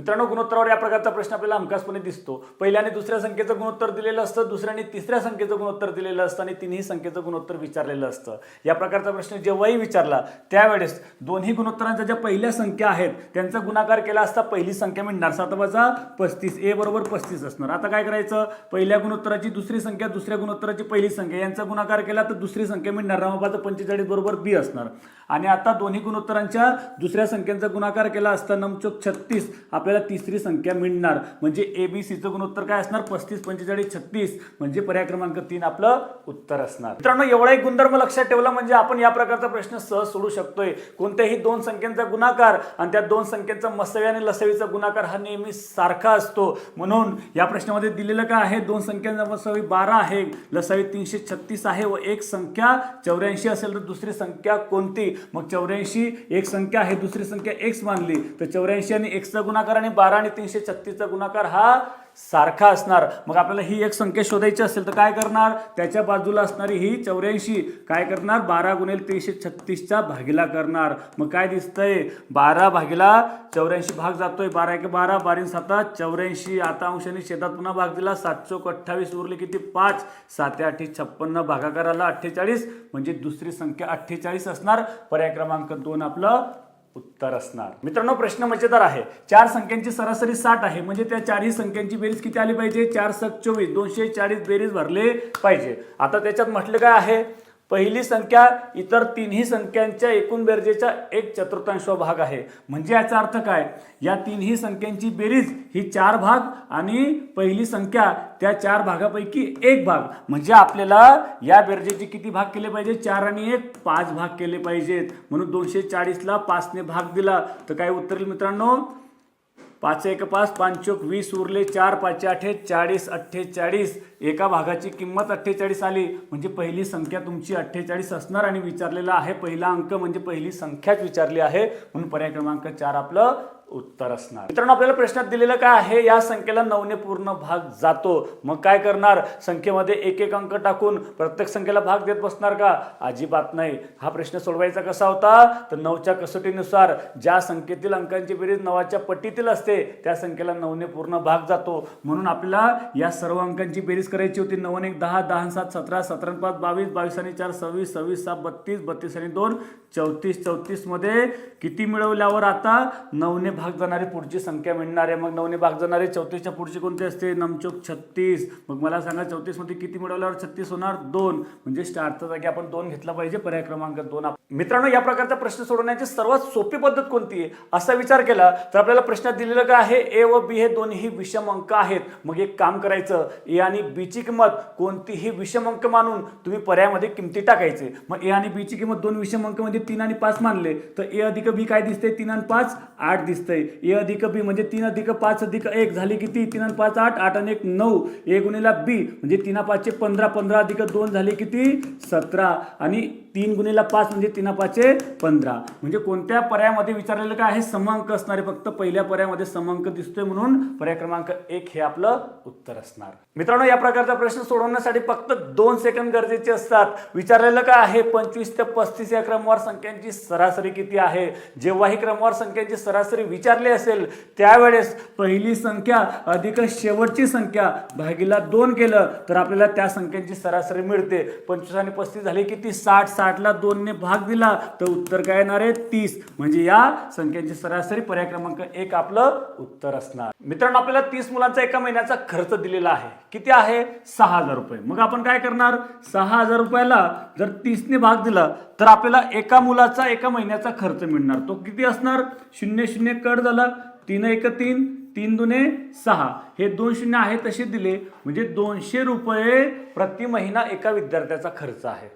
मित्रांनो गुणोत्तरावर या प्रकारचा प्रश्न आपल्याला हमखासपणे दिसतो. पहिल्याने दुसऱ्या संख्येचं गुणोत्तर दिलेलं असतं दुसऱ्याने तिसऱ्या संख्येचं गुणोत्तर दिलेलं असतं आणि तिन्ही संख्येचं गुणोत्तर विचारलेलं असतं. या प्रकारचा प्रश्न जेव्हाही विचारला त्यावेळेस दोन्ही गुणोत्तरांच्या ज्या पहिल्या संख्या आहेत त्यांचा गुणाकार केला असता पहिली संख्या मिळणार. सातबाचा पस्तीस ए बरोबर पस्तीस असणार. आता काय करायचं? पहिल्या गुणोत्तराची दुसरी संख्या दुसऱ्या गुणोत्तराची पहिली संख्या यांचा गुणाकार केला तर दुसरी संख्या मिळणार. रामबाचा पंचेचाळीस बरोबर बी असणार. आणि आता दोन्ही गुणोत्तरांच्या दुसऱ्या संख्यांचा गुणाकार केला असता नमचोक छत्तीस आपल्याला तिसरी संख्या मिळणार. म्हणजे ए बी सीचं गुणोत्तर काय असणार? पस्तीस पंचेचाळीस छत्तीस. म्हणजे पर्याय क्रमांक तीन आपलं उत्तर असणार. मित्रांनो एवढा एक गुणधर्म लक्षात ठेवला म्हणजे आपण या प्रकारचा प्रश्न सहज सोडू शकतोय. कोणत्याही दोन संख्यांचा गुणाकार आणि त्या दोन संख्यांचा मसवी आणि लसवीचा गुणाकार हा नेहमी सारखा असतो. म्हणून या प्रश्नामध्ये दिलेलं काय आहे? दोन संख्यांचा मसवी बारा आहे. लसावी तीनशे छत्तीस आहे व एक संख्या चौऱ्याऐंशी असेल तर दुसरी संख्या कोणती? मग चौऱ्याऐंशी एक संख्या आहे दुसरी संख्या एक्स मानली. तर चौऱ्याऐंशी आणि एक्सचा गुणाकार आणि बारा आणि तीनशे छत्तीसचा गुणाकार हा सारखा असणार. मग आपल्याला ही एक संख्या शोधायची असेल तर काय करणार? त्याच्या बाजूला असणारी ही चौऱ्याऐंशी. काय करणार? बारा गुणेल तीनशे छत्तीसचा भागीला करणार. मग काय दिसतंय? बारा भागीला चौऱ्याऐंशी भाग जातोय. बारा एक बारा बारीन साता चौऱ्याऐंशी. आता अंशाने शेतात पुन्हा भाग दिला. सात चौक अठ्ठावीस उरले किती? पाच. साते आठी छप्पन्न भागाकाराला अठ्ठेचाळीस. म्हणजे दुसरी संख्या अठ्ठेचाळीस असणार. पर्याय क्रमांक दोन आपलं उत्तर असणार. मित्रांनो प्रश्न मजेदार आहे. चार संख्यांची सरासरी साठ आहे. म्हणजे त्या चारही संख्यांची बेरीज किती आली पाहिजे? चार सख चोवीस. दोनशे चाळीस बेरीज भरले पाहिजे. आता त्याच्यात म्हटलं काय आहे? पहिली संख्या इतर तिन्ही संख्यांच्या एकूण बेरजेचा एक चतुर्थांश भाग आहे. म्हणजे याचा अर्थ काय? या तिन्ही संख्यांची बेरीज ही चार भाग आणि पहिली संख्या त्या चार भागापैकी एक भाग. म्हणजे आपल्याला या बेरजेचे किती भाग केले पाहिजे? चार आणि एक पाच भाग केले पाहिजेत. म्हणून दोनशे चाळीसला पाचने भाग दिला. तर काय उत्तर मित्रांनो? पाच एक पाच पाचोक वीस उरले चार पाचशे अठ्ठे चाळीस अठ्ठेचाळीस. एका भागाची किंमत अठ्ठेचाळीस आली. म्हणजे पहिली संख्या तुमची अठ्ठेचाळीस असणार आणि विचारलेला आहे पहिला अंक म्हणजे पहिली संख्याच विचारली आहे. म्हणून पर्याय क्रमांक चार आपलं उत्तर असणार. मित्रांनो आपल्याला प्रश्नात दिलेलं काय आहे? या संख्येला नवने पूर्ण भाग जातो. मग काय करणार? संख्येमध्ये एक एक अंक टाकून प्रत्येक संख्येला भाग देत बसणार का? अजिबात नाही. हा प्रश्न सोडवायचा कसा होता? तर नऊच्या कसोटीनुसार ज्या संख्येतील अंकांची बेरीज नवाच्या पट्टीतील असते त्या संख्येला नवने पूर्ण भाग जातो. म्हणून आपल्याला या सर्व अंकांची बेरीज करायची होती. नवन एक दहा दहा सात सतरा सतरा पाच बावीस बावीस आणि चार सव्वीस सव्वीस सात बत्तीस बत्तीस आणि दोन चौतीस चौतीसमध्ये किती मिळवल्यावर आता नवने भाग जाणारी पुढची संख्या मिळणार आहे. मग नवने भाग जाणारे चौतीसच्या पुढची कोणती असते? नमचोक छत्तीस. मग मला सांगा चौतीसमध्ये किती मिळवल्यावर छत्तीस होणार? दोन. म्हणजे स्टार्टचा जागी आपण दोन घेतला पाहिजे पर्याय क्रमांक दोन. मित्रांनो या प्रकारचा प्रश्न सोडवण्याची सर्वात सोपी पद्धत कोणती आहे? असा विचार केला तर आपल्याला प्रश्नात दिलेलं काय आहे? ए व बी हे दोन्ही विषम अंक आहेत. मग एक काम करायचं ए आणि बीची किंमत कोणतीही विषम अंक मानून तुम्ही पर्यायामध्ये किमती टाकायचे. मग ए आणि बीची किंमत दोन विषम अंक म्हणजे तीन आणि पाच मानले तर ए अधिक बी काय दिसते तीन आणि पाच आठ दिसतंय. ए अधिक बी म्हणजे तीन अधिक पाच अधिक एक झाली किती? तीन आणि पाच आठ आठ आणि एक नऊ. ए गुणिला बी म्हणजे तीन पाचचे पंधरा पंधरा अधिक दोन झाले किती? सतरा. आणि तीन गुणिला पाच म्हणजे तीन पाचचे पंधरा. म्हणजे कोणत्या पर्यायामध्ये विचारलेलं काय आहे? समांक असणारे. फक्त पहिल्या पर्यायामध्ये समांक दिसतोय म्हणून पर्याय क्रमांक एक हे आपलं उत्तर असणार. मित्रांनो या प्रकारचा प्रश्न सोडवण्यासाठी फक्त दोन सेकंद गरजेचे असतात. विचारलेलं काय आहे? पंचवीस ते पस्तीस या क्रमवार संख्यांची सरासरी किती आहे? जेव्हा ही क्रमवार संख्यांची सरासरी विचारले असेल त्यावेळेस पहिली संख्या अधिक शेवटची संख्या भागीला दोन केलं तर आपल्याला त्या संख्यांची सरासरी मिळते. पंचवीस आणि पस्तीस झाले ती साठ साठला दोनने भाग दिला तर उत्तर काय येणार आहे? तीस. म्हणजे या संख्यांची सरासरी पर्याय क्रमांक एक आपलं उत्तर असणार. मित्रांनो आपल्याला तीस मुलांचा एका महिन्याचा खर्च दिलेला आहे. किती आहे? सहा हजार रुपये. मग आपण काय करणार? सहा हजार रुपयाला जर तीसने भाग दिला तर आपल्याला एका मुलाचा एका महिन्याचा खर्च मिळणार. तो किती असणार? शून्य शून्य कट झाला. तीन एक तीन तीन दुने सहा. हे दोन शून्य आहे तसे दिले. म्हणजे दोनशे रुपये प्रति महिना एका विद्यार्थ्याचा खर्च आहे.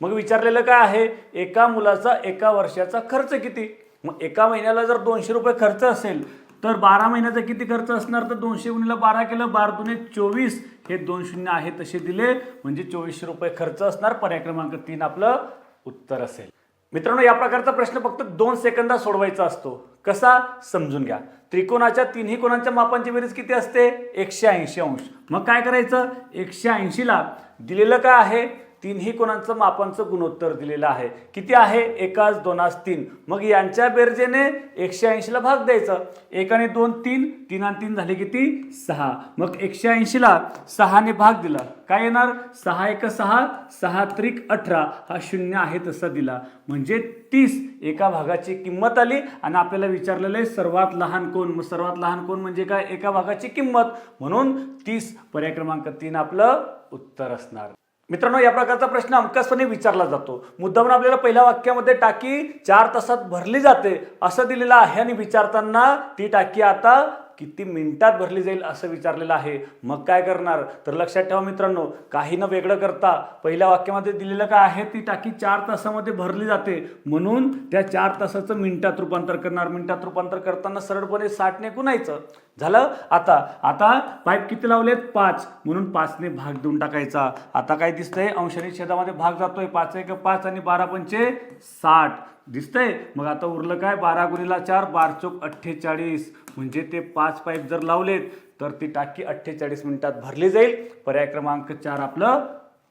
मग विचारलेलं काय आहे? एका मुलाचा एका वर्षाचा खर्च किती? मग एका महिन्याला जर दोनशे रुपये खर्च असेल तर बारा महिन्याचा किती खर्च असणार? तर दोनशे गुणीला बारा केलं बारा दुने चोवीस. हे दोन शून्य आहे तसे दिले. म्हणजे चोवीसशे रुपये खर्च असणार. पर्याय क्रमांक तीन आपलं उत्तर असेल. मित्रांनो या प्रकारचा प्रश्न फक्त दोन सेकंदात सोडवायचा असतो. कसा समजून घ्या? त्रिकोणाच्या तिन्ही कोणांच्या मापांची बेरीज किती असते? एकशे ऐंशी अंश. मग काय करायचं? एकशे ऐंशीला दिलेलं काय आहे? तिन्ही कोणांचं मापांचं गुणोत्तर दिलेलं आहे. किती आहे? एकाच दोनास तीन. मग यांच्या बेरजेने एकशे ऐंशीला भाग द्यायचा. एक आणि दोन तीन. तीन आणि तीन झाले किती? सहा. मग एकशे ऐंशीला सहाने भाग दिला. काय येणार? सहा एक सहा सहा त्रिक अठरा. हा शून्य आहे तसा दिला. म्हणजे तीस. एका भागाची किंमत आली आणि आपल्याला विचारलेलं आहे सर्वात लहान कोण? मग सर्वात लहान कोण म्हणजे काय? एका भागाची किंमत. म्हणून तीस पर्याय क्रमांक तीन आपलं उत्तर असणार. मित्रांनो या प्रकारचा प्रश्न हमखासपणे विचारला जातो. मुद्दाम आपल्याला पहिल्या वाक्यामध्ये टाकी चार तासात भरली जाते असं दिलेलं आहे आणि विचारताना ती टाकी आता किती मिनिटात भरली जाईल असं विचारलेलं आहे. मग काय करणार? तर लक्षात ठेवा मित्रांनो काही न वेगळं करता पहिल्या वाक्यामध्ये दिलेलं काय आहे? ती टाकी चार तासामध्ये भरली जाते. म्हणून त्या चार तासाचं मिनिटात रूपांतर करणार. मिनिटात रूपांतर करताना सरळपणे साठने गुणायचं. झालं? आता आता पाईप किती लावलेत? पाच. म्हणून पाचने भाग देऊन टाकायचा. आता काय दिसतंय? अंशाने छेदामध्ये भाग जातोय. पाच एक पाच आणि बारा पंचे साठ. दिसतंय. मग आता उरलं काय? बारा गुणीला चार बार चौक अठ्ठेचाळीस. म्हणजे ते पाच पाईप जर लावलेत तर ती टाकी अठ्ठेचाळीस मिनिटात भरली जाईल. पर्याय क्रमांक चार आपलं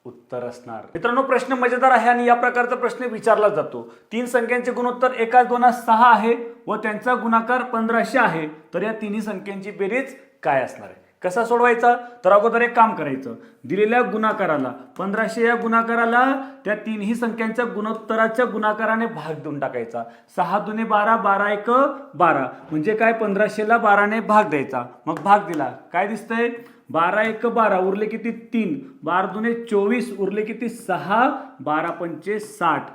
उत्तर असणार. मित्रांनो प्रश्न मजेदार आहे आणि या प्रकारचा प्रश्न विचारला जातो. तीन संख्यांचे गुणोत्तर एकाच दोनात सहा आहे व त्यांचा गुणाकार पंधराशे आहे. तर या तिन्ही संख्यांची बेरीज काय असणार आहे? कसा सोडवायचा? तर अगोदर एक काम करायचं. दिलेल्या गुणाकाराला पंधराशे या गुणाकाराला त्या तीनही संख्यांच्या गुणोत्तराच्या गुणाकाराने भाग देऊन टाकायचा. सहा दुने बारा बारा एक बारा. म्हणजे काय? पंधराशेला बाराने भाग द्यायचा. मग भाग दिला. काय दिसतंय? बारा एक बारा. उरले किती? तीन. बारा दुने चोवीस उरले किती? सहा. बारा पंचे साठ.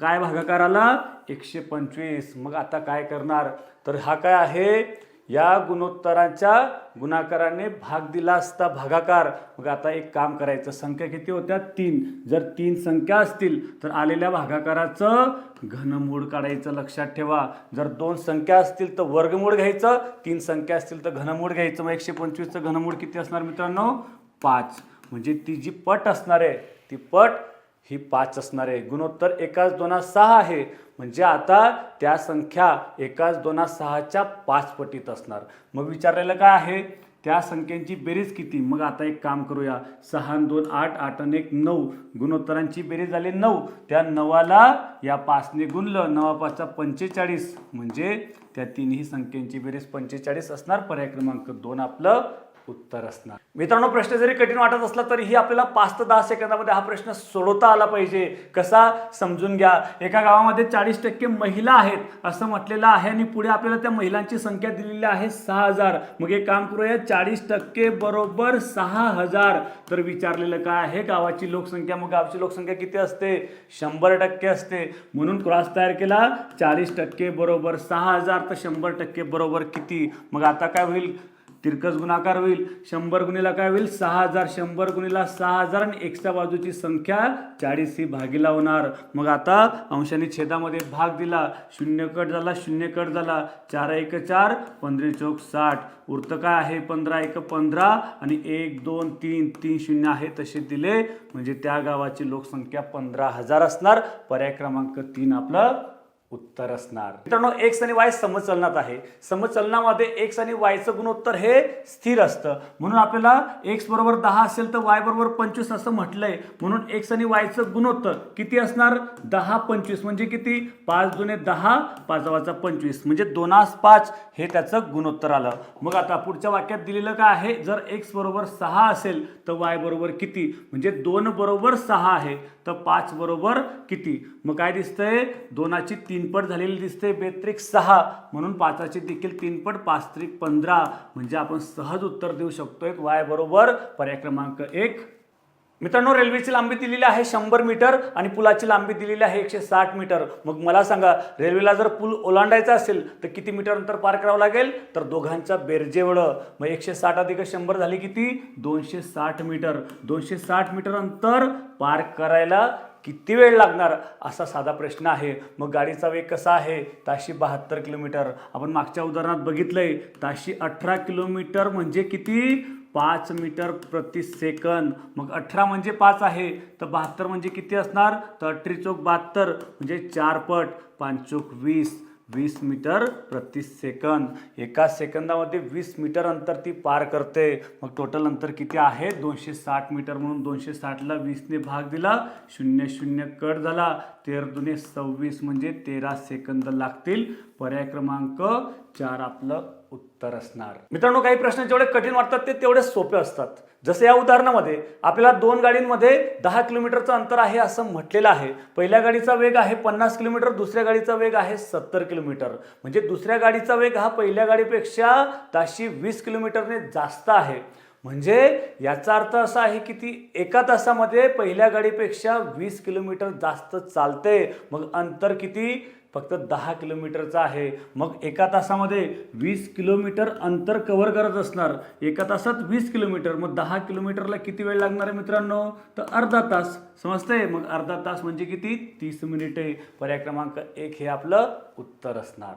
काय भागाकाराला? एकशे पंचवीस. मग आता काय करणार? तर हा काय आहे? या गुणोत्तरांच्या गुणाकाराने भाग दिला असता भागाकार. मग आता एक काम करायचं. संख्या किती होत्या? तीन. जर तीन संख्या असतील तर आलेल्या भागाकाराचं घनमूळ काढायचं लक्षात ठेवा. जर दोन संख्या असतील तर वर्गमूळ घ्यायचं. तीन संख्या असतील तर घनमूळ घ्यायचं. मग एकशे पंचवीसचं घनमूळ किती असणार मित्रांनो? पाच. म्हणजे ती जी पट असणार आहे ती पट ही पाच असणार आहे गुणोत्तर एकाच दोनात सहा आहे. म्हणजे आता त्या संख्या एकाच दोनात सहाच्या पाच पटीत असणार. मग विचारलेलं काय आहे? त्या संख्यांची बेरीज किती? मग आता एक काम करूया. सहा दोन आठ आठ आणि एक नऊ. गुणोत्तरांची बेरीज झाली नऊ. त्या नवाला या पाचने गुणलं. नवा पाचचा पंचेचाळीस. म्हणजे त्या तिन्ही संख्यांची बेरीज पंचेचाळीस असणार. पर्याय क्रमांक दोन आपलं उत्तर असणार. मित्रांनो प्रश्न जरी कठीण वाटत असला तरीही आपल्याला पाच ते दहा सेकंदामध्ये हा प्रश्न सोडवता आला पाहिजे. कसा? समजून घ्या. एका गावामध्ये चाळीस टक्के महिला आहेत असं म्हटलेलं आहे आणि पुढे आपल्याला त्या महिलांची संख्या दिलेली आहे सहा हजार. मग एक काम करूया चाळीस टक्के बरोबर सहा हजार. तर विचारलेलं काय आहे? गावाची लोकसंख्या मग गावची लोकसंख्या किती असते? शंभर टक्के असते. म्हणून क्रॉस तयार केला चाळीस टक्के बरोबर सहा हजार. तर शंभर टक्के बरोबर किती? मग आता काय होईल? तिरकस गुणाकार होईल शंभर गुणीला काय होईल? सहा हजार. शंभर गुणीला सहा हजार आणि एक्सच्या बाजूची संख्या चाळीस ही भागीला होणार. मग आता अंशाने छेदामध्ये भाग दिला. शून्य कट झाला शून्य कट झाला. चार एक चार पंधरा चौक साठ. उरतं काय आहे? पंधरा एक पंधरा आणि एक दोन तीन तीन शून्य आहे तसे दिले. म्हणजे त्या गावाची लोकसंख्या पंधरा हजार असणार. पर्याय क्रमांक तीन आपलं उत्तर असणार. मित्रांनो एक्स आणि वाय समचलनात आहे. समचलनामध्ये एक्स आणि वायचं गुणोत्तर हे स्थिर असतं. म्हणून आपल्याला एक्स बरोबर दहा असेल तर वाय बरोबर पंचवीस असं म्हटलंय. म्हणून एक्स आणि वायचं गुणोत्तर किती असणार? दहा पंचवीस. म्हणजे किती? पाच जुने दहा पाचवाचा पंचवीस. म्हणजे दोनास पाच हे त्याचं गुणोत्तर आलं. मग आता पुढच्या वाक्यात दिलेलं काय आहे? जर एक्स बरोबर सहा असेल तर वाय बरोबर किती? म्हणजे दोन बरोबर सहा आहे. तर पाच बरोबर किती? मग काय दिसतंय? दोनाची तीनपट झालेली दिसते बेत्रिक सहा. म्हणून पाचाची देखील तीनपट पाच त्रिक पंधरा. म्हणजे आपण सहज उत्तर देऊ शकतोय. वाय बरोबर. पर्याय क्रमांक एक. मित्रांनो रेल्वेची लांबी दिलेली आहे शंभर मीटर आणि पुलाची लांबी दिलेली आहे एकशे साठ मीटर. मग मला सांगा रेल्वेला जर पूल ओलांडायचा असेल तर किती मीटर अंतर पार करावं लागेल? तर दोघांच्या बेरजेवढं मग एकशे साठ अधिक शंभर झाली किती? दोनशे साठ मीटर. दोनशे साठ मीटर अंतर पार करायला किती वेळ लागणार? असा साधा प्रश्न आहे. मग गाडीचा वेग कसा आहे? ताशी बहात्तर किलोमीटर. आपण मागच्या उदाहरणात बघितलंय ताशी अठरा किलोमीटर म्हणजे किती? पाच मीटर प्रति सेकंद. मग अठरा म्हणजे पाच आहे तर बहात्तर म्हणजे किती असणार? तर अठरी चौक बहात्तर म्हणजे चार पट. पाच चौक वीस वीस मीटर प्रति सेकंद. एका सेकंदामध्ये वीस मीटर अंतर ती पार करते. मग टोटल अंतर किती आहे? दोनशे साठ मीटर म्हणून दोनशे साठला वीसने भाग दिला शून्य शून्य कट झाला. तेर दुने सव्वीस म्हणजे तेरा सेकंद लागतील. पर्याय क्रमांक चार आपलं उत्तर असणार. मित्रांनो काही प्रश्न जेवढे कठीण वाटतात ते तेवढे सोपे असतात. जसं या उदाहरणामध्ये आपल्याला दोन गाडींमध्ये दहा किलोमीटरचं अंतर आहे असं म्हटलेलं आहे. पहिल्या गाडीचा वेग आहे पन्नास किलोमीटर दुसऱ्या गाडीचा वेग आहे सत्तर किलोमीटर. म्हणजे दुसऱ्या गाडीचा वेग हा पहिल्या गाडीपेक्षा ताशी वीस किलोमीटरने जास्त आहे. म्हणजे याचा अर्थ असा आहे की ती एका तासामध्ये पहिल्या गाडीपेक्षा वीस किलोमीटर जास्त चालते. मग अंतर किती? फक्त दहा किलोमीटरचं आहे. मग एका तासामध्ये वीस किलोमीटर अंतर कव्हर करत असणार. एका तासात वीस किलोमीटर. मग दहा किलोमीटरला किती वेळ लागणार आहे मित्रांनो? तर अर्धा तास. समजतंय? मग अर्धा तास म्हणजे किती? तीस मिनिटे. पर्याय क्रमांक एक हे आपलं उत्तर असणार.